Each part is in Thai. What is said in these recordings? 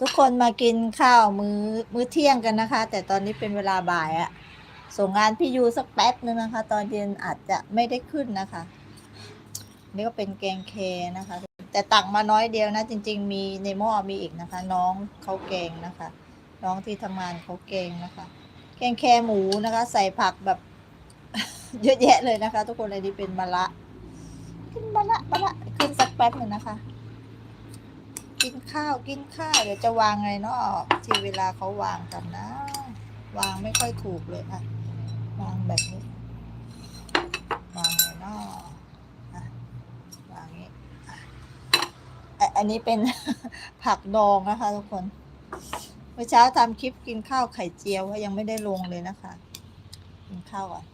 ทุกคนมากินข้าวมื้อมื้อเที่ยงกันนะคะ แต่ตอนนี้เป็นเวลาบ่ายอะส่งงานพี่ยูสักแป๊บนึงนะคะ ตอนเย็นอาจจะไม่ได้ขึ้นนะคะ นี่ก็เป็นแกงเคนะคะ แต่ตักมาน้อยเดียวนะ จริง ๆ มีในหม้อมีอีกนะคะ น้องเขาแกงนะคะ น้องที่ทำงานเขาแกงนะคะ แกงแคหมูนะคะ ใส่ผักแบบ เยอะแยะเลยนะคะ ทุกคนอันนี้เป็นมะระขึ้นมะระมะระขึ้นสักแป๊บหนึ่งนะคะ กินข้าวกินข้าวเดี๋ยวจะวางไงเนาะที่เวลาเขาวางกันนะ วางไม่ค่อยถูกเลยค่ะ วางแบบนี้ วางไงเนาะอะวางอย่างนี้อะอันนี้เป็นผักดองนะคะทุกคนเมื่อเช้าทำคลิปกินข้าวไข่เจียวก็ยังไม่ได้ลงเลยนะคะ กินข้าวอะ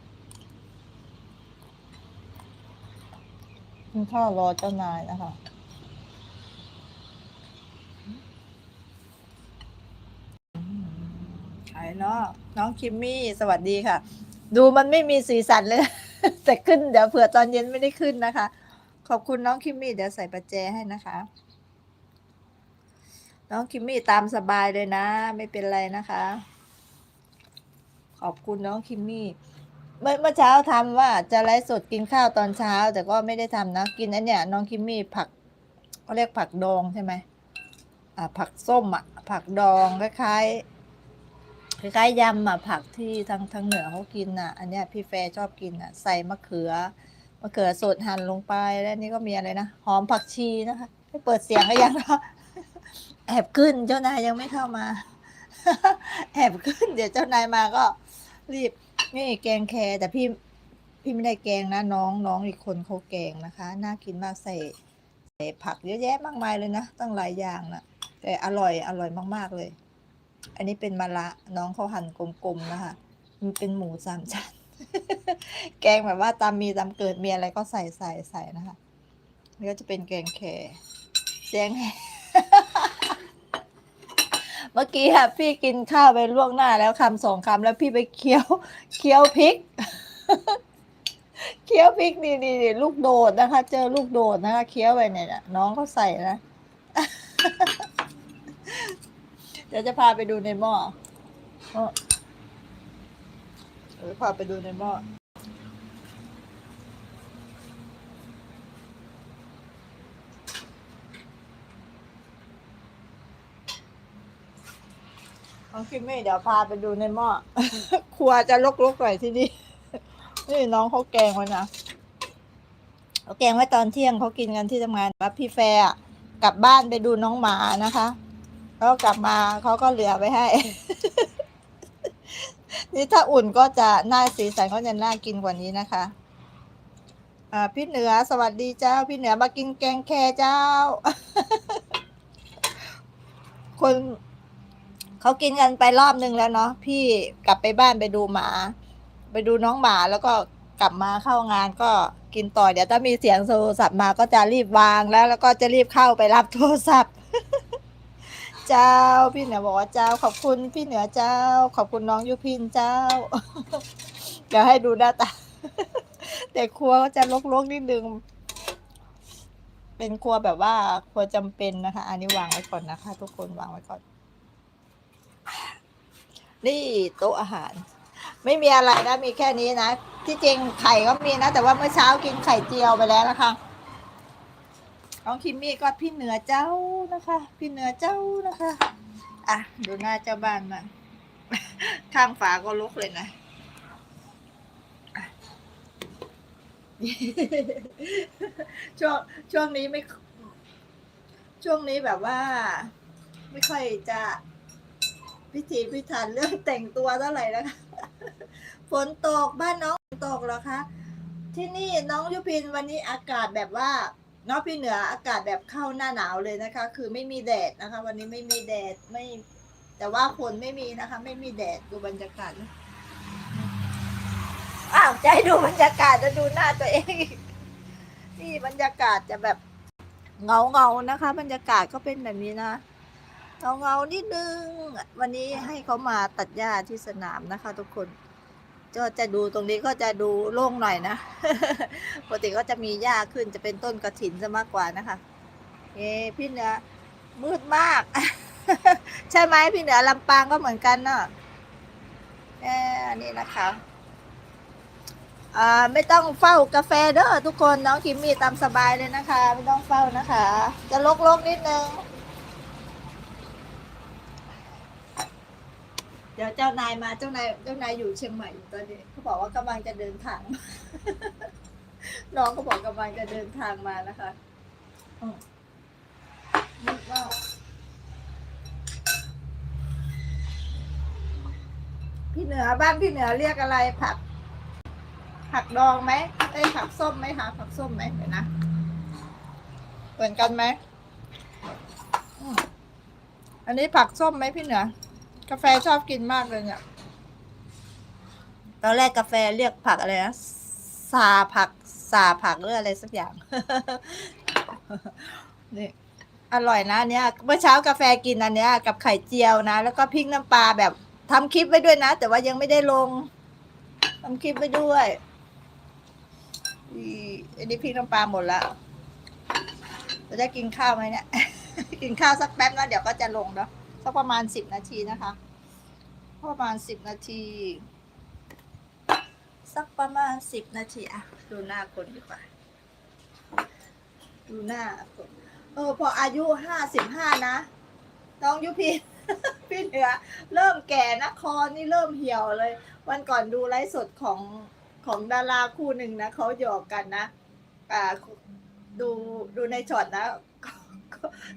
กินข้าวรอเจ้านายนะคะายเนาะน้องคิมมี่สวัสดีค่ะ ดูมันไม่มีสีสันเลย แต่ขึ้นเดี๋ยวเผื่อตอนเย็นไม่ได้ขึ้นนะคะ ขอบคุณน้องคิมมี่เดี๋ยวใส่ประแจให้นะคะ น้องคิมมี่ตามสบายเลยนะ ไม่เป็นไรนะคะ ขอบคุณน้องคิมมี่เมื่อเมื่อเช้าทำว่าจะไลฟ์สดกินข้าวตอนเช้า แต่ก็ไม่ได้ทำนะ กินอันเนี้ยน้องคิมมี่ผักเขาเรียกผักดองใช่ไหมอ่าผักส้มอะผักดองคล้ายๆ ล้ายๆยำอะผักที่ทางทางเหนือเขากินอะ อันเนี้ยพี่แฟร์ชอบกินอะ ใส่มะเขือมะเขือสดหั่นลงไปแล้วนี่ก็มีอะไรนะหอมผักชีนะคะให้เปิดเสียงก็ยังเนะแอบขึ้นเจ้านายยังไม่เข้ามา แอบขึ้น เดี๋ยวเจ้านายมาก็ รีบนี่แกงแครแต่พี่พี่ไม่ได้แกงนะน้องน้องอีกคนเขาแกงนะคะน่ากินมากใส่ใส่ผักเยอะแยะมากมายเลยนะตั้งหลายอย่างนะแต่อร่อยอร่อยมากๆเลย อันนี้เป็นมะระน้องเขาหั่นกลมๆนะคะ มันเป็นหมูสามชั้น แกงแบบว่าตามมีตามเกิดมีอะไรก็ใส่ใส่ใส่นะคะนี่ก็จะเป็นแกงแครเสียงแหเมื่อกี้ค่ะพี่กินข้าวไปล่วงหน้าแล้วคำสองคำแล้วพี่ไปเคี้ยวเคี้ยวพริกเคี้ยวพริกนี่นี่ลูกโดดนะคะ เจอลูกโดดนะคะเคี้ยวไปเนี่ยน้องเขาใส่นะ เดี๋ยวจะพาไปดูในหม้อเดี๋ยวพาไปดูในหม้อน้องคิมมี่เดี๋ยวพาไปดูในหม้อครัวจะลกๆหน่อยที่นี่นี่น้องเขาแกงไว้นะเขาแกงไว้ตอนเที่ยงเขากินกันที่ทำงานว่าพี่แฟร์อะกลับบ้านไปดูน้องหมานะคะ แล้วกลับมาเขาก็เหลือไว้ให้ นี่ถ้าอุ่นก็จะน่าสีสันก็จะน่ากินกว่านี้นะคะอ่าพี่เหนือสวัสดีเจ้า พี่เหนือมากินแกงแคเจ้า คนเขากินกันไปรอบนึงแล้วเนาะพี่กลับไปบ้านไปดูหมา ไปดูน้องหมาแล้วก็กลับมาเข้างานก็กินต่อเดี๋ยวถ้ามีเสียงโทรศัพท์มาก็จะรีบวางแล้ว แล้วก็จะรีบเข้าไปรับโทรศัพท์ เจ้า พี่เหนือบอกว่าเจ้า ขอบคุณพี่เหนือเจ้า ขอบคุณน้องยุพินเจ้า เดี๋ยวให้ดูหน้าตาแต่ครัวก็จะลกๆนิดนึง เป็นครัวแบบว่าครัวจำเป็นนะคะ อันนี้วางไว้ก่อนนะคะ ทุกคนวางไว้ก่อน นี่โต๊ะอาหาร ไม่มีอะไรนะมีแค่นี้นะที่จริงไข่ก็มีนะ แต่ว่าเมื่อเช้ากินไข่เจียวไปแล้วนะคะ น้องคิมมี่ก็พี่เหนือเจ้านะคะ พี่เหนือเจ้านะคะ อะ ดูหน้าเจ้าบ้านมาข้างฝาก็ลุกเลยนะช่วงช่วงนี้ไม่ ช่วงนี้แบบว่า ไม่ค่อยจะพิธีพิถันเรื่องแต่งตัวเท่าไหร่นะคะฝนตกบ้านน้องตกเหรอคะ ที่นี่น้องยุพินวันนี้อากาศแบบว่า นองพี่เหนืออากาศแบบเข้าหน้าหนาวเลยนะคะ คือไม่มีแดดนะคะ วันนี้ไม่มีแดดไม่ แต่ว่าฝนไม่มีนะคะ ไม่มีแดดดูบรรยากาศอ้าวจะให้ดูบรรยากาศจะดูหน้าตัวเองนี่บรรยากาศจะแบบเงาเงานะคะ บรรยากาศก็เป็นแบบนี้นะเงาเงานิดนึง วันนี้ให้เขามาตัดหญ้าที่สนามนะคะ ทุกคน ก็จะดูตรงนี้ก็จะดูโล่งหน่อยนะปกติก็จะมีหญ้าขึ้นจะเป็นต้นกระถินซะมากกว่านะคะเอ้พี่เหนือมืดมาก ใช่ไหมพี่เหนือลำปางก็เหมือนกันเนาะเอออันนี้นะคะอ่าไม่ต้องเฝ้ากาแฟเด้อทุกคนน้องคิมมี่ตามสบายเลยนะคะ ไม่ต้องเฝ้านะคะ จะลกๆนิดนึง เดี๋ยวเจ้านายมาเจ้านายเจ้านายอยู่เชียงใหม่อยู่ตอนนี้เขาบอกว่ากำลังจะเดินทางน้องเขาบอกกำลังจะเดินทางมานะคะอืมนึกว่าพี่เหนือบ้านพี่เหนือเรียกอะไรผัก ผักดองไหมเอ้ยผักส้มไหมคะผักส้มไหมเดี๋ยวนะเหมือนกันไหมอันนี้ผักส้มไหมพี่เหนือ กาแฟชอบกินมากเลยเนี่ย ตอนแรกกาแฟเรียกผักอะไรนะซาผักซาผักหรืออะไรสักอย่าง นี่อร่อยนะเนี้ยเมื่อเช้ากาแฟกินอันเนี้ย กับไข่เจียวนะ แล้วก็พริกน้ำปลาแบบทำคลิปไว้ด้วยนะ แต่ว่ายังไม่ได้ลงทำคลิปไว้ด้วยอีอันนี้พริกน้ำปลาหมดละเราจะกินข้าวไหมเนี่ย กินข้าวสักแป๊บแล้วเดี๋ยวก็จะลงเนาะ สักประมาณสิบนาทีนะคะ ประมาณสิบนาที สักประมาณสิบนาทีอะดูหน้าคนดีกว่า ดูหน้าคนเออพออายุห้าสิบห้านะน้องยุพีพี่เหนือเริ่มแก่นะคอนี่เริ่มเหี่ยวเลย วันก่อนดูไลฟ์สดของของดาราคู่หนึ่งนะเขาหยอกกันนะอ่าดูดูในช็อตนะ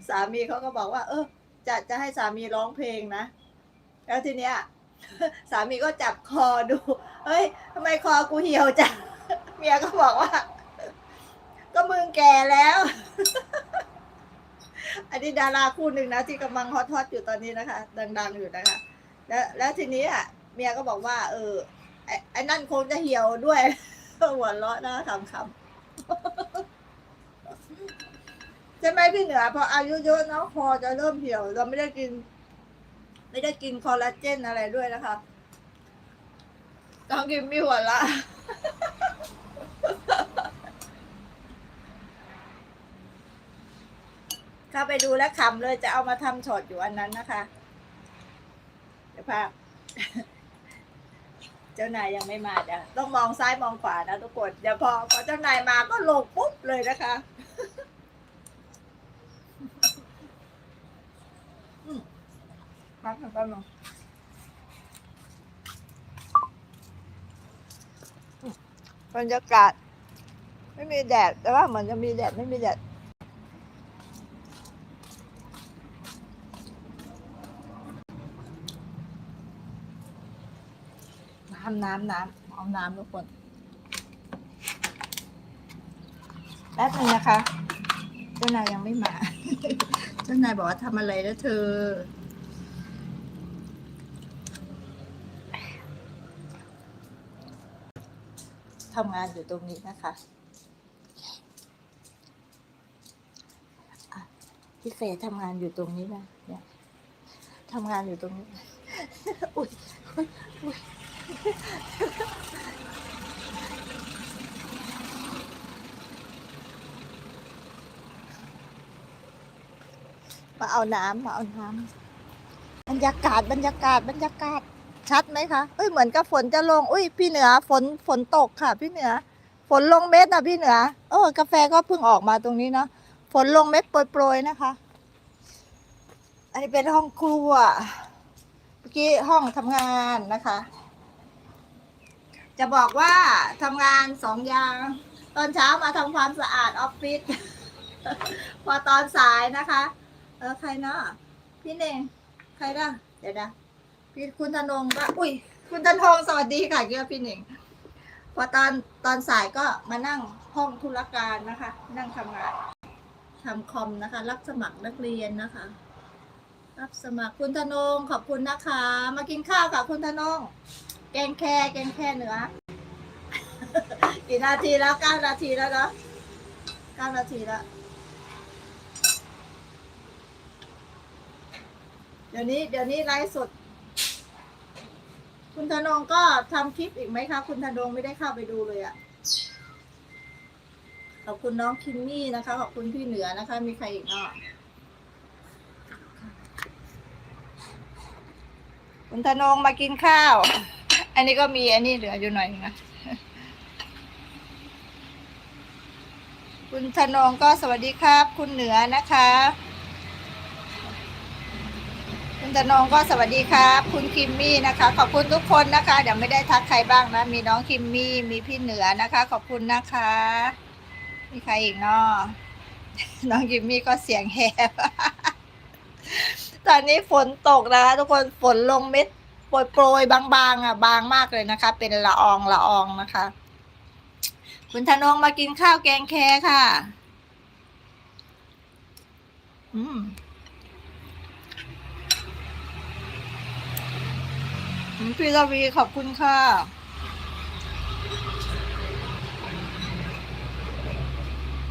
สามีเขาก็บอกว่า เออ จะจะให้สามีร้องเพลงนะ แล้วทีเนี้ยสามีก็จับคอดู เฮ้ยทำไมคอกูเหี่ยวจัง เมียก็บอกว่า ก็มึงแก่แล้ว อันนี้ดาราคู่หนึ่งนะที่กำลังฮอตฮอตอยู่ตอนนี้นะคะ ดัง ๆ อยู่นะคะ แล้วแล้วทีนี้อะเมียก็บอกว่า เออไอ้นั่นคงจะเหี่ยวด้วยหัวเราะนะคำคๆ ใช่ไหมพี่เหนือพออายุเยอะเนาะคอจะเริ่มเหี่ยว เราไม่ได้กิน ไม่ได้กินคอลลาเจนอะไรด้วยนะคะต้องกินมีหัวละเข้าไปดูแล้วขำเลยจะเอามาทำช็อตอยู่อันนั้นนะคะ เดี๋ยวภาพเจ้านายยังไม่มาเดี๋ยวต้องมองซ้ายมองขวานะทุกคนเดี๋ยวพอพอเจ้านายมาก็ลงปุ๊บเลยนะคะ บนึงแป๊บนึงบรรยากาศ ไม่มีแดด แต่ว่าเหมือนจะมีแดด ไม่มีแดดน้ำน้ำน้ำเอาน้ำทุกคนแป๊บนึงนะคะเจ้านายยังไม่มา เจ้านายบอกว่าทำอะไรแล้วเธอ ทำงานอยู่ตรงนี้นะคะ พี่เฟยทำงานอยู่ตรงนี้นะเนี่ยทำงานอยู่ตรงนี้ อุ้ยอุ๊ยอุ๊ย มาเอาน้ำมาเอาน้ำบรรยากาศบรรยากาศบรรยากาศชัดไหมคะเอ้ยเหมือนกับฝนจะลงอุ้ยพี่เหนือฝนฝนตกค่ะ พี่เหนือ ฝนลงเม็ดนะพี่เหนือเออกาแฟก็เพิ่งออกมาตรงนี้เนาะฝนลงเม็ดโปรยๆนะคะ อันนี้เป็นห้องครัวเมื่อกี้ห้องทำงานนะคะ จะบอกว่าทำงานสองอย่าง ตอนเช้ามาทำความสะอาดออฟฟิศพอตอนสายนะคะ เออใครเนาะพี่เน่งใครนะเดี๋ยวนะพี่คุณธนงก็อุ้ย คุณธนงสวัสดีค่ะเกี่ยวพี่เน่งพอตอนตอนสายก็มานั่งห้องธุรการนะคะ นั่งทำงานทำคอมนะคะ รับสมัครนักเรียนนะคะ รับสมัครคุณธนงขอบคุณนะคะ มากินข้าวค่ะคุณธนงแกงแค่แกงแค่เนื้อกี่นาทีแล้วเก้านาทีแล้วเนาะเก้านาทีแล้ว เดี๋ยวนี้เดี๋ยวนี้ไลฟ์สด คุณธนงก็ทำคลิปอีกไหมคะ คุณธนงไม่ได้เข้าไปดูเลยอะ่ะขอบคุณน้องคิมมี่นะคะ ขอบคุณพี่เหนือนะคะ มีใครอีกเนาะคุณธนงมากินข้าว อันนี้ก็มีอันนี้เหลืออยู่หน่อยนึงนะคุณธนงก็สวัสดีครับ คุณเหนือนะคะ คุณธนงก็สวัสดีครับ คุณคิมมี่นะคะ ขอบคุณทุกคนนะคะเดี๋ยวไม่ได้ทักใครบ้างนะ มีน้องคิมมี่ มีพี่เหนือนะคะ ขอบคุณนะคะ มีใครอีกเนาะน้องคิมมี่ก็เสียงแหบตอนนี้ฝนตกนะคะ ทุกคนฝนลงเม็ดโปรยโปรยๆบางๆอะบางมากเลยนะคะ เป็นละอองละอองนะคะ คุณธนงมากินข้าวแกงแคค่ะ อืม อืมพี่ระวีขอบคุณค่ะ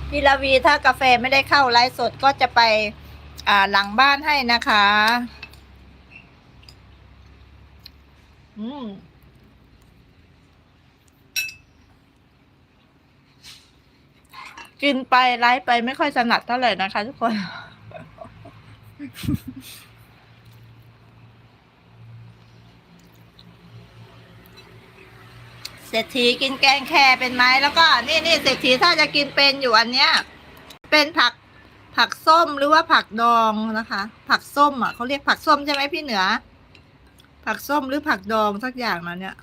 พี่ระวีถ้ากาแฟไม่ได้เข้าไลฟ์สดก็จะไปอ่าหลังบ้านให้นะคะ อืมกินไปไลฟ์ไปไม่ค่อยถนัดเท่าไหร่นะคะทุกคน เศรษฐีกินแกงแครเป็นไหมแล้วก็นี่นี่เศรษฐีถ้าจะกินเป็นอยู่อันเนี้ย เป็นผักผักส้มหรือว่าผักดองนะคะ ผักส้มอะเขาเรียกผักส้มใช่ไหมพี่เหนือ ผักส้มหรือผักดองสักอย่างนั้นเนี่ย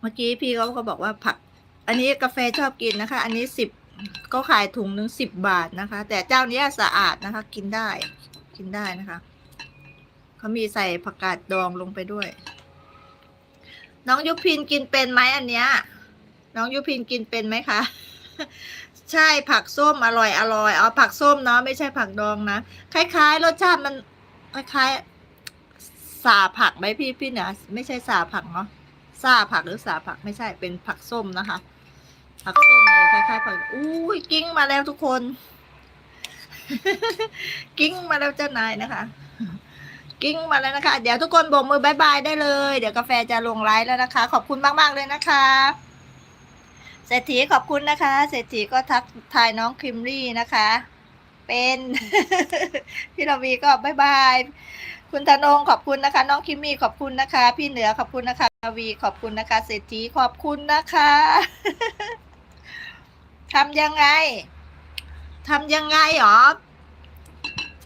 เมื่อกี้พี่เขาก็บอกว่าผัก อันนี้กาแฟชอบกินนะคะ อันนี้สิบก็ขายถุงหนึ่งสิบบาทนะคะ แต่เจ้านี้สะอาดนะคะ กินได้ กินได้นะคะเขามีใส่ผักกาดดองลงไปด้วย น้องยุพินกินเป็นไหมอันเนี้ย น้องยุพินกินเป็นไหมคะ ใช่ผักส้มอร่อยอร่อยเอาผักส้มเนาะไม่ใช่ผักดองนะคล้าย ๆ รสชาติมันคล้ายๆสาผักไหมพี่พี่เนี่ยไม่ใช่สาผักเนาะซาผักหรือสาผักไม่ใช่เป็นผักส้มนะคะ ผักส้มเลยคล้ายๆผักอุ้ยกิ้งมาแล้วทุกคน กิ้งมาแล้วเจ้านายนะคะ กิ้งมาแล้วนะคะ เดี๋ยวทุกคนโบกมือบายบายได้เลย เดี๋ยวกาแฟจะลงไลฟ์แล้วนะคะ ขอบคุณมาก ๆ เลยนะคะเศรษฐีขอบคุณนะคะ เศรษฐีก็ทักทายน้องคิมรี่นะคะ เป็นพี่ระวีก็บายบายคุณธนงขอบคุณนะคะ น้องคิมมี่ขอบคุณนะคะ พี่เหนือขอบคุณนะคะระวีขอบคุณนะคะเศรษฐีขอบคุณนะคะทำยังไงทำยังไงหรอ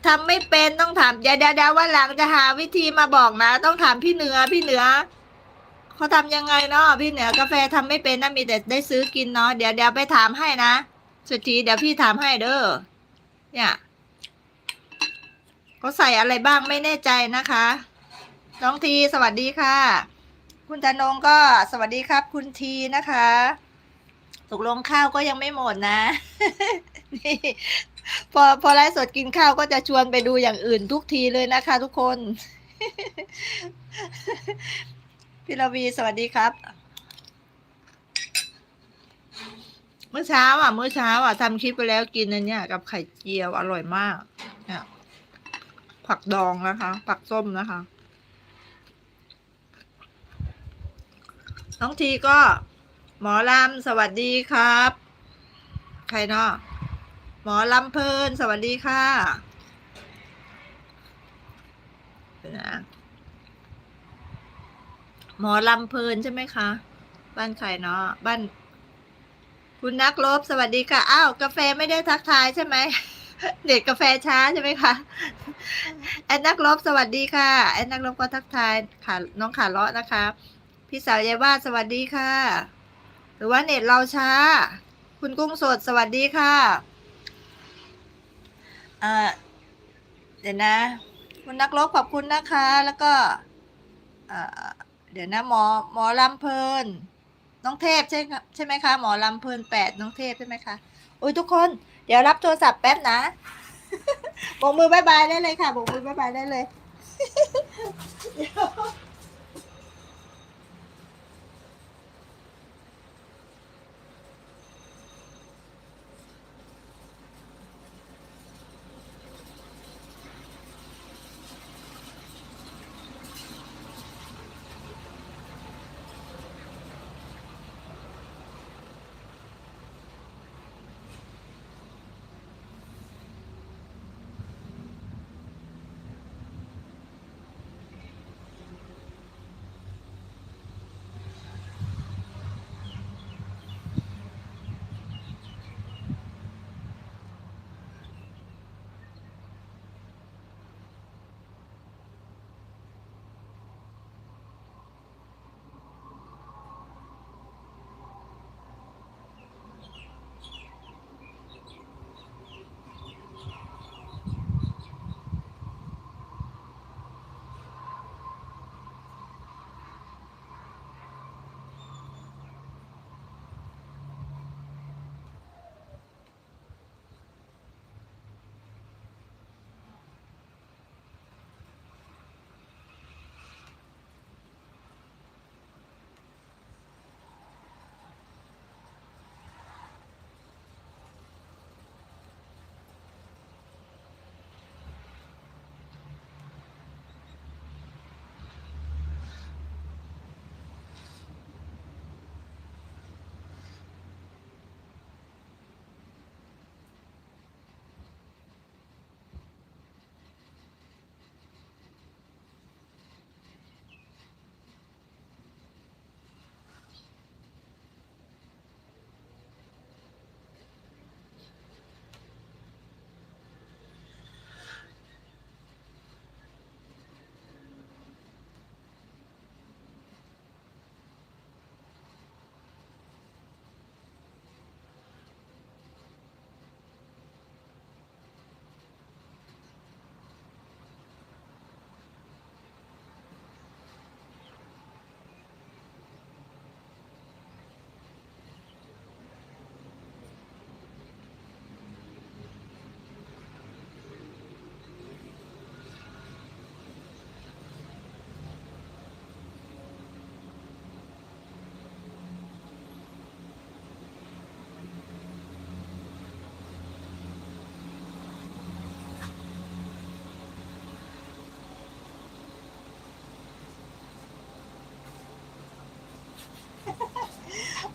ทำไม่เป็นต้องถามเดี๋ยวเดี๋ยวเดี๋ยววันหลังจะหาวิธีมาบอกนะ ต้องถามพี่เหนือพี่เหนือเขาทำยังไงเนาะพี่เหนือกาแฟทำไม่เป็นนะมีแต่ได้ซื้อกินเนาะเดี๋ยวเดี๋ยวไปถามให้นะสุดทีเดี๋ยวพี่ถามให้เด้อเนี่ยเขาใส่อะไรบ้างไม่แน่ใจนะคะน้องทีสวัสดีค่ะ คุณธนงก็สวัสดีครับ คุณทีนะคะตกลงข้าวก็ยังไม่หมดนะนี่ พอพอไลฟ์สดกินข้าวก็จะชวนไปดูอย่างอื่นทุกทีเลยนะคะ ทุกคน พี่ระวีสวัสดีครับ เมื่อเช้า อะ เมื่อเช้า อะทำคลิปไปแล้วกินอันเนี้ย กับไข่เจียวอร่อยมากเนี่ยผักดองนะคะ ผักส้มนะคะ น้องทีก็ หมอลำสวัสดีครับ ใครเนาะ หมอลำเพลินสวัสดีค่ะเดี๋ยวนะหมอลำเพลินใช่ไหมคะ บ้านใครเนาะบ้าน คุณนักลบสวัสดีค่ะ อ้าว กาแฟไม่ได้ทักทายใช่ไหมเด็ดกาแฟช้าใช่ไหมคะแอนนักลบสวัสดีค่ะ แอนนักลบก็ทักทายค่ะน้องขาเลาะนะคะ พี่สาวยายวาดสวัสดีค่ะ หรือว่าเน็ตเราช้า คุณกุ้งสดสวัสดีค่ะเอ่อเดี๋ยวนะ คุณนักลบขอบคุณนะคะ แล้วก็เดี๋ยวนะหมอหมอลำเพลิน น้องเทพใช่ใช่ไหมคะ หมอลำเพลินแปดน้องเทพใช่ไหมคะโอ้ยทุกคน เดี๋ยวรับโทรศัพท์แป๊บนะโบกมือบายบายได้เลยค่ะโบกมือบายบายได้เลย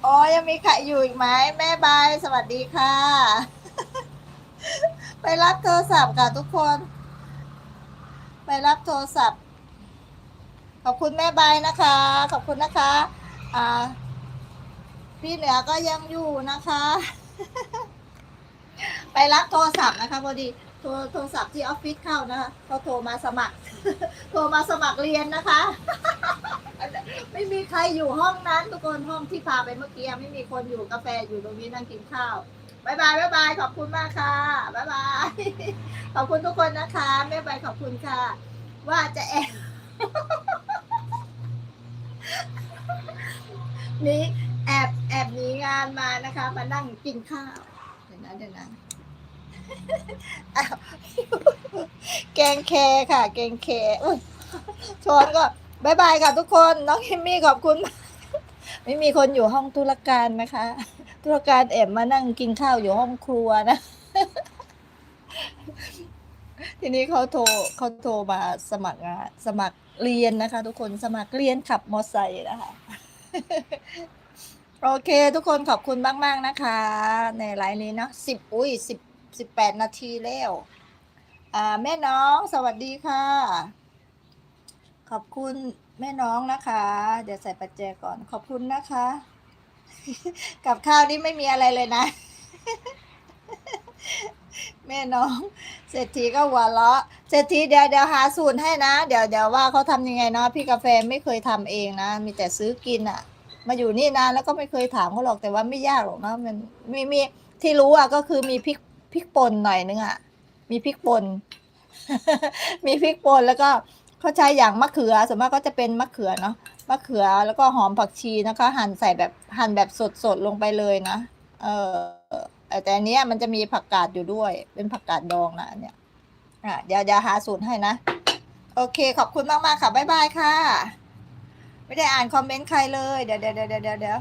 อ๋อยังมีใครอยู่อีกไหมแม่บายสวัสดีค่ะ ไปรับโทรศัพท์ค่ะทุกคน ไปรับโทรศัพท์ ขอบคุณแม่บายนะคะ ขอบคุณนะคะ อ่า พี่เหนือก็ยังอยู่นะคะ ไปรับโทรศัพท์นะคะพอดี รโทรศัพท์ที่ออฟฟิศเข้านะคะเขาโทรมาสมัคร โทรมาสมัครเรียนนะคะ ไม่มีใครอยู่ห้องนั้น ทุกคนห้องที่พาไปเมื่อกี้ไม่มีคนอยู่กาแฟอยู่ตรงนี้นั่งกินข้าวบายบายบายบายขอบคุณมากค่ะบายบายขอบคุณทุกคนนะคะแม่บายขอบคุณค่ะ ว่าจะแอบนี้แอบแอบหนีงานมานะคะ มานั่งกินข้าวเดี๋ยวนะเดี๋ยวนะ อ้าวแกงแคค่ะ แกงแคอุ้ยชอนก็บายบายค่ะทุกคน น้องคิมมี่ขอบคุณ ไม่มีคนอยู่ห้องธุรการนะคะ ธุรการแอบมานั่งกินข้าวอยู่ห้องครัวนะ ทีนี้เขาโทรเขาโทรมาสมัครงานสมัครเรียนนะคะ ทุกคนสมัครเรียนขับมอไซค์นะคะโอเค ทุกคนขอบคุณมาก ๆ นะคะ ในไลน์นี้เนาะสิบอุ้ยสิบ สิบแปดนาทีแล้วอ่าแม่น้องสวัสดีค่ะ ขอบคุณแม่น้องนะคะ เดี๋ยวใส่ปัจเจก่อนขอบคุณนะคะ กับข้าวนี่ไม่มีอะไรเลยนะ แม่น้อง เศรษฐีก็หัวเราะเศรษฐีเดี๋ยวเดี๋ยวหาสูตรให้นะ เดี๋ยวเดี๋ยวว่าเขาทำยังไงเนาะพี่กาแฟไม่เคยทำเองนะ มีแต่ซื้อกินอะมาอยู่นี่นานแล้วก็ไม่เคยถามเขาหรอกแต่ว่าไม่ยากหรอกเนาะมันมีมีที่รู้อะก็คือมีพริก พริกป่นหน่อยนึงอะมีพริกป่น มีพริกป่นแล้วก็เขาใช้อย่างมะเขือส่วนมากก็จะเป็นมะเขือเนาะมะเขือแล้วก็หอมผักชีนะคะ หั่นใส่แบบหั่นแบบสดๆลงไปเลยนะเออแต่อันนี้มันจะมีผักกาดอยู่ด้วย เป็นผักกาดดองนะเนี้ยอะเดี๋ยวเดี๋ยวหาสูตรให้นะ โอเค ขอบคุณมากๆค่ะบ๊ายบายค่ะ ไม่ได้อ่านคอมเมนต์ใครเลยเดี๋ยวเดี๋ยวเดี๋ยวเดี๋ยวเดี๋ยว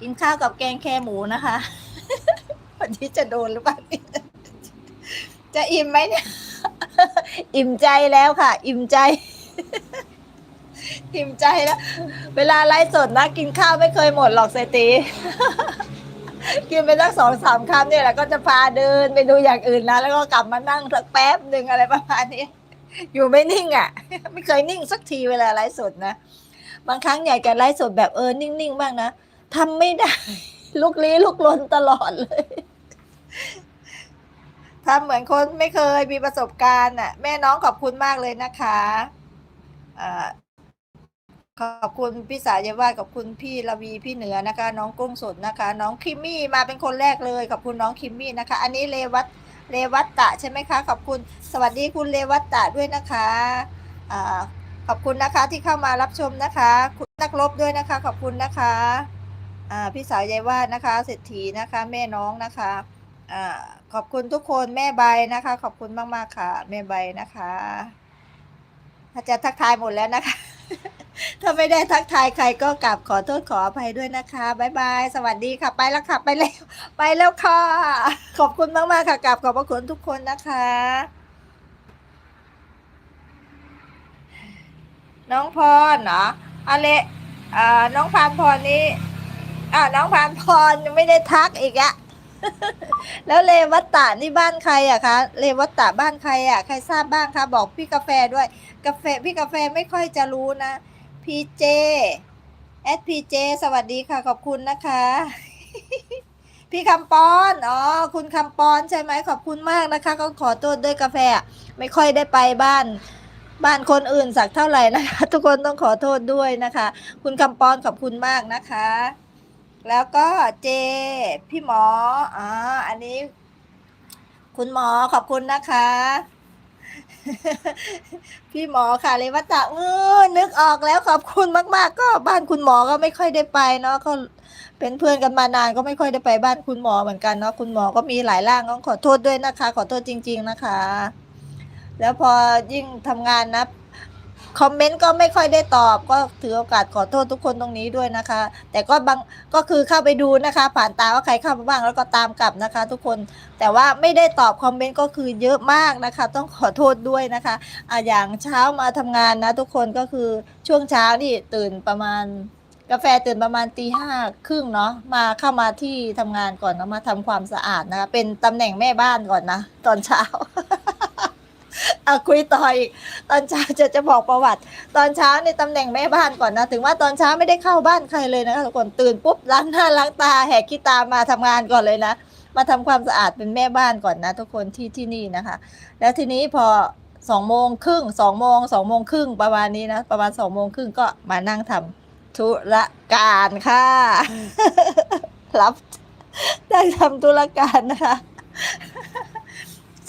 กินข้าวกับแกงแคหมูนะคะ วันนี้จะโดนหรือเปล่าจะอิ่มไหมเนี่ย อิ่มใจแล้วค่ะ อิ่มใจ อิ่มใจแล้ว เวลาไลฟ์สดนะ กินข้าวไม่เคยหมดหรอกเซตีกินไปสักสองสามคำเนี่ยแหละก็จะพาเดินไปดูอย่างอื่นนะแล้วก็กลับมานั่งสักแป๊บหนึ่งอะไรประมาณนี้ อยู่ไม่นิ่งอะ ไม่เคยนิ่งสักทีเวลาไลฟ์สดนะ บางครั้งอยากจะไลฟ์สดแบบเออนิ่งๆบ้างนะทำไม่ได้ ลุกลี้ลุกลนตลอดเลยทำเหมือนคนไม่เคยมีประสบการณ์อะ แม่น้องขอบคุณมากเลยนะคะอ่าขอบคุณพี่สายยาวาดขอบคุณพี่ระวีพี่เหนือนะคะ น้องกุ้งสดนะคะ น้องคิมมี่มาเป็นคนแรกเลยขอบคุณน้องคิมมี่นะคะ อันนี้เลวัตเลวัตตะใช่ไหมคะ ขอบคุณสวัสดีคุณเลวัตตะด้วยนะคะอ่าขอบคุณนะคะที่เข้ามารับชมนะคะ คุณนักรบด้วยนะคะ ขอบคุณนะคะ พี่สาวยายวาดนะคะเศรษฐีนะคะ แม่น้องนะคะอ่าขอบคุณทุกคนแม่ใบนะคะ ขอบคุณมากๆค่ะ แม่ใบนะคะอาจารย์ทักทายหมดแล้วนะคะ ถ้าไม่ได้ทักทายใครก็กลับขอโทษขออภัยด้วยนะคะบายบาย สวัสดีค่ะ ไปแล้วค่ะ ไปแล้ว ไปแล้วค่ะ ขอบคุณมากๆค่ะกลับขอบพระคุณทุกคนนะคะ น้องพรเนาะอะไรน้องพานพรนี้ อ่าน้องพานพรยังไม่ได้ทักอีกอะแล้วเลวัตตะนี่บ้านใครอะคะ เลวัตตะบ้านใครอะใครทราบบ้างคะ บอกพี่กาแฟด้วย กาแฟพี่กาแฟไม่ค่อยจะรู้นะ พีเจแอดพีเจสวัสดีค่ะ ขอบคุณนะคะ พี่คำปอน อ๋อ คุณคำปอนใช่ไหมขอบคุณมากนะคะก็ขอโทษด้วยกาแฟ ไม่ค่อยได้ไปบ้านบ้านคนอื่นสักเท่าไหร่นะคะ ทุกคนต้องขอโทษด้วยนะคะ คุณคำปอนขอบคุณมากนะคะ แล้วก็เจ พี่หมออ๋ออันนี้ คุณหมอขอบคุณนะคะ พี่หมอค่ะเลยว่าตะเออนึกออกแล้วขอบคุณมาก ๆ ก็บ้านคุณหมอก็ไม่ค่อยได้ไปเนาะก็เป็นเพื่อนกันมานานก็ไม่ค่อยได้ไปบ้านคุณหมอเหมือนกันเนาะคุณหมอก็มีหลายร่างต้องขอโทษด้วยนะคะ ขอโทษจริง ๆ นะคะ แล้วพอยิ่งทำงานนะ คอมเมนต์ก็ไม่ค่อยได้ตอบ ก็ถือโอกาสขอโทษทุกคนตรงนี้ด้วยนะคะ แต่ก็บางก็คือเข้าไปดูนะคะ ผ่านตาว่าใครเข้ามาบ้างแล้วก็ตามกลับนะคะ ทุกคนแต่ว่าไม่ได้ตอบคอมเมนต์ก็คือเยอะมากนะคะ ต้องขอโทษด้วยนะคะอะอย่างเช้ามาทำงานนะ ทุกคนก็คือช่วงเช้านี่ตื่นประมาณกาแฟตื่นประมาณตีห้าครึ่งเนาะมาเข้ามาที่ทำงานก่อนเนาะมาทำความสะอาดนะคะเป็นตำแหน่งแม่บ้านก่อนนะ ตอนเช้า อคุยต่ออีกตอนเช้าจะจะบอกประวัติ ตอนเช้าในตำแหน่งแม่บ้านก่อนนะ ถึงว่าตอนเช้าไม่ได้เข้าบ้านใครเลยนะคะทุกคนตื่นปุ๊บล้างหน้าล้างตาแหกขี้ตามาทำงานก่อนเลยนะ มาทำความสะอาดเป็นแม่บ้านก่อนนะ ทุกคนที่ที่นี่นะคะ แล้วทีนี้พอสองโมงครึ่งสองโมงสองโมงครึ่งประมาณนี้นะประมาณสองโมงครึ่งก็มานั่งทำธุรการค่ะ รับได้ทำธุรการนะคะ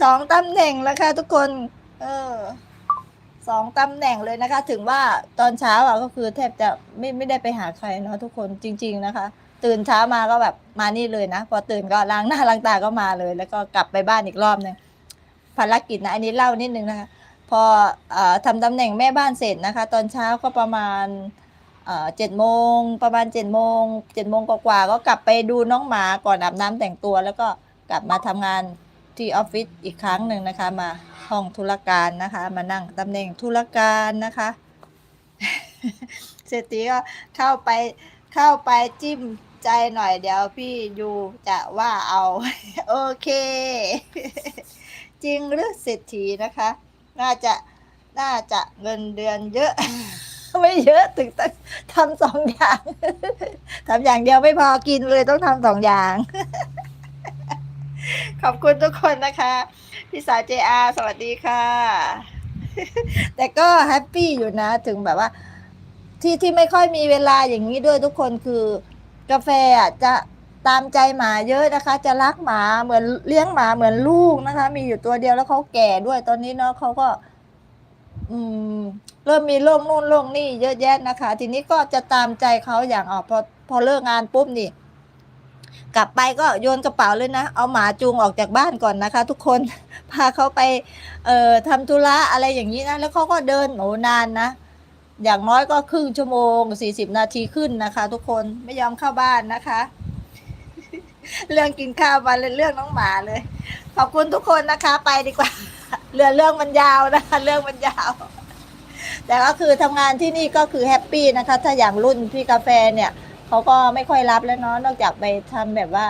สองตำแหน่งแล้วค่ะทุกคน เออสองตำแหน่งเลยนะคะ ถึงว่าตอนเช้าอะก็คือแทบจะไม่ไม่ได้ไปหาใครเนาะทุกคนจริง ๆ นะคะ ตื่นเช้ามาก็แบบมานี่เลยนะ พอตื่นก็ล้างหน้าล้างตาก็มาเลย แล้วก็กลับไปบ้านอีกรอบหนึ่งภารกิจนะอันนี้เล่านิดนึงนะคะ พออ่อทำตำแหน่งแม่บ้านเสร็จนะคะ ตอนเช้าก็ประมาณเจ็ดโมงประมาณเจ็ดโมงเจ็ดโมงกว่าก็กลับไปดูน้องหมาก่อนอาบน้ำแต่งตัว แล้วก็กลับมาทำงาน ที่ออฟฟิศอีกครั้งหนึ่งนะคะ มาห้องธุรการนะคะ มานั่งตำแหน่งธุรการนะคะเศรษฐีก็เข้าไปเข้าไปจิ้มใจหน่อยเดี๋ยวพี่ยูจะว่าเอา โอเค จริงหรือเศรษฐีนะคะ น่าจะน่าจะเงินเดือนเยอะไม่เยอะถึงต้องทำสองอย่างทำอย่างเดียวไม่พอกินเลยต้องทำสองอย่าง ขอบคุณทุกคนนะคะพี่สาวเจอาสวัสดีค่ะ แต่ก็แฮปปี้อยู่นะ ถึงแบบว่า ที่ที่ไม่ค่อยมีเวลาอย่างนี้ด้วยทุกคนคือกาแฟอะจะตามใจหมาเยอะนะคะ จะรักหมาเหมือนเลี้ยงหมาเหมือนลูกนะคะ มีอยู่ตัวเดียวแล้วเขาแก่ด้วยตอนนี้เนาะเขาก็ อืม เริ่มมีโรคนู่นโรคนี่เยอะแยะนะคะ ทีนี้ก็จะตามใจเขาอย่างออกพอพอเลิกงานปุ๊บนี่ กลับไปก็โยนกระเป๋าเลยนะ เอาหมาจูงออกจากบ้านก่อนนะคะ ทุกคน พาเขาไป เอ่อทำธุระอะไรอย่างนี้นะ แล้วเขาก็เดินโหนานนะ อย่างน้อยก็ครึ่งชั่วโมงสี่สิบนาทีขึ้นนะคะ ทุกคน ไม่ยอมเข้าบ้านนะคะ เรื่องกินข้าวมาเลยเรื่องน้องหมาเลย ขอบคุณทุกคนนะคะ ไปดีกว่า เรื่องเรื่องมันยาวนะคะ เรื่องมันยาว แต่ก็คือทำงานที่นี่ก็คือแฮปปี้นะคะ ถ้าอย่างรุ่นพี่กาแฟเนี่ย เขาก็ไม่ค่อยรับแล้วเนาะนอกจากไปทำแบบว่า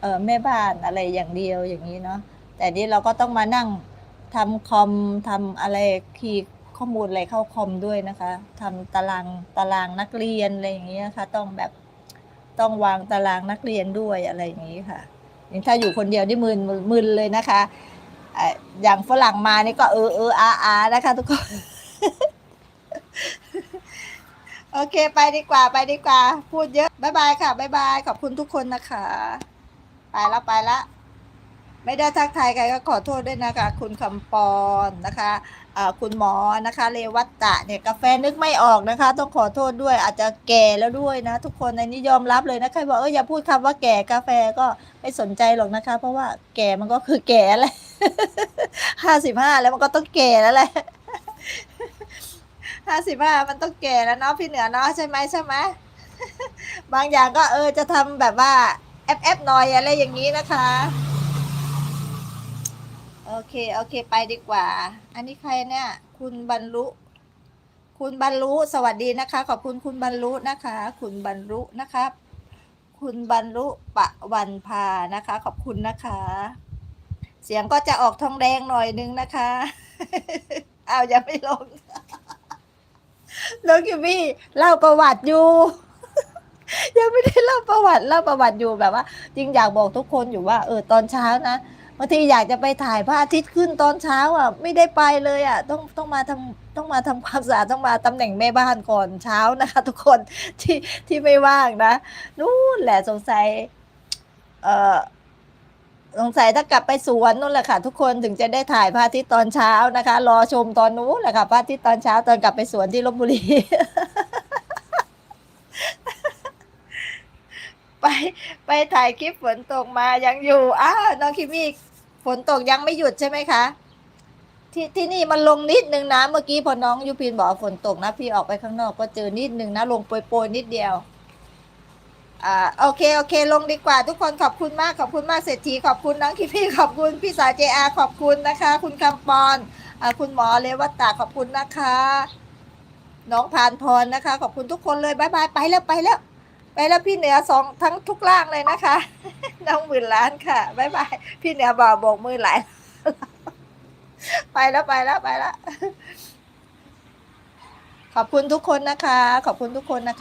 เออแม่บ้านอะไรอย่างเดียวอย่างนี้เนาะแต่นี่เราก็ต้องมานั่งทำคอมทำอะไรคีย์ข้อมูลอะไรเข้าคอมด้วยนะคะทำตารางตารางนักเรียนอะไรอย่างเงี้ยค่ะต้องแบบต้องวางตารางนักเรียนด้วยอะไรอย่างนี้ค่ะอย่ถ้าอยู่คนเดียวนี่มึนมึนเลยนะคะอะอย่างฝรั่งมานี่ก็เออเอออาอานะคะทุกคน โอเค ไปดีกว่าไปดีกว่า พูดเยอะบายบายค่ะบายบายขอบคุณทุกคนนะคะ ไปแล้วไปละ ไม่ได้ทักทายใครก็ขอโทษด้วยนะคะ คุณคำปอนนะคะอ่าคุณหมอนะคะเลวัตตะเนี่ยกาแฟนึกไม่ออกนะคะ ต้องขอโทษด้วยอาจจะแก่แล้วด้วยนะ ทุกคนในนี้ยอมรับเลยนะใครบอกเอออย่าพูดคำว่าแก่กาแฟก็ไม่สนใจหรอกนะคะ เพราะว่าแก่มันก็คือแก่แหละห้าสิบห้าแล้วมันก็ต้องแก่แล้วแหละ ห้าสิบห้ามันต้องแก่แล้วเนาะพี่เหนือเนาะใช่ไหมใช่ไหม บางอย่างก็เออจะทำแบบว่าแอปแอปหน่อยอะไรอย่างนี้นะคะ โอเค โอเค ไปดีกว่า อันนี้ใครเนี่ย คุณบรรลุ คุณบรรลุสวัสดีนะคะ ขอบคุณคุณบรรลุนะคะ คุณบรรลุนะครับ คุณบรรลุปะวันพานะคะ ขอบคุณนะคะ เสียงก็จะออกทองแดงหน่อยนึงนะคะ เอาอย่าไม่ลง น้องคิมมี่เล่าประวัติอยู่ ยังไม่ได้เล่าประวัติเล่าประวัติอยู่แบบว่า จริงอยากบอกทุกคนอยู่ว่า เออตอนเช้านะบางทีอยากจะไปถ่ายพระอาทิตย์ขึ้นตอนเช้าอะ ไม่ได้ไปเลยอะ ต้องต้องมาทำต้องมาทำความสะอาดต้องมาตำแหน่งแม่บ้านก่อนเช้านะคะ ทุกคนที่ที่ไม่ว่างนะนู่นแหละสงสัย เออ สงสัยถ้ากลับไปสวนนู่นแหละค่ะ ทุกคนถึงจะได้ถ่ายพระอาทิตย์ตอนเช้านะคะ รอชมตอนนู้นแหละค่ะพระอาทิตย์ตอนเช้าตอนกลับไปสวนที่ลบบุรี ไปไปถ่ายคลิปฝนตกมายังอยู่อ้าวน้องคิมมี่ฝนตกยังไม่หยุดใช่ไหมคะ ที่ที่นี่มันลงนิดนึงนะ เมื่อกี้พอน้องยูพินบอกฝนตกนะ พี่ออกไปข้างนอกก็เจอนิดนึงนะ ลงโปรยๆนิดเดียว อ่าโอเคโอเค ลงดีกว่าทุกคนขอบคุณมากขอบคุณมากเศรษฐีขอบคุณน้องคิมมี่ขอบคุณพี่สายเจอาขอบคุณนะคะ คุณคำปอนอ่าคุณหมอเลวัตตาขอบคุณนะคะ น้องพานพรนะคะ ขอบคุณทุกคนเลยบายบายไปแล้วไปแล้ว ไปแล้วพี่เหนือสองทั้งทุกล่างเลยนะคะ น้องหมื่นล้านค่ะบายบายพี่เหนือบอกโบกมือหลายไปแล้วไปแล้วไปแล้วขอบคุณทุกคนนะคะ ขอบคุณทุกคนนะคะ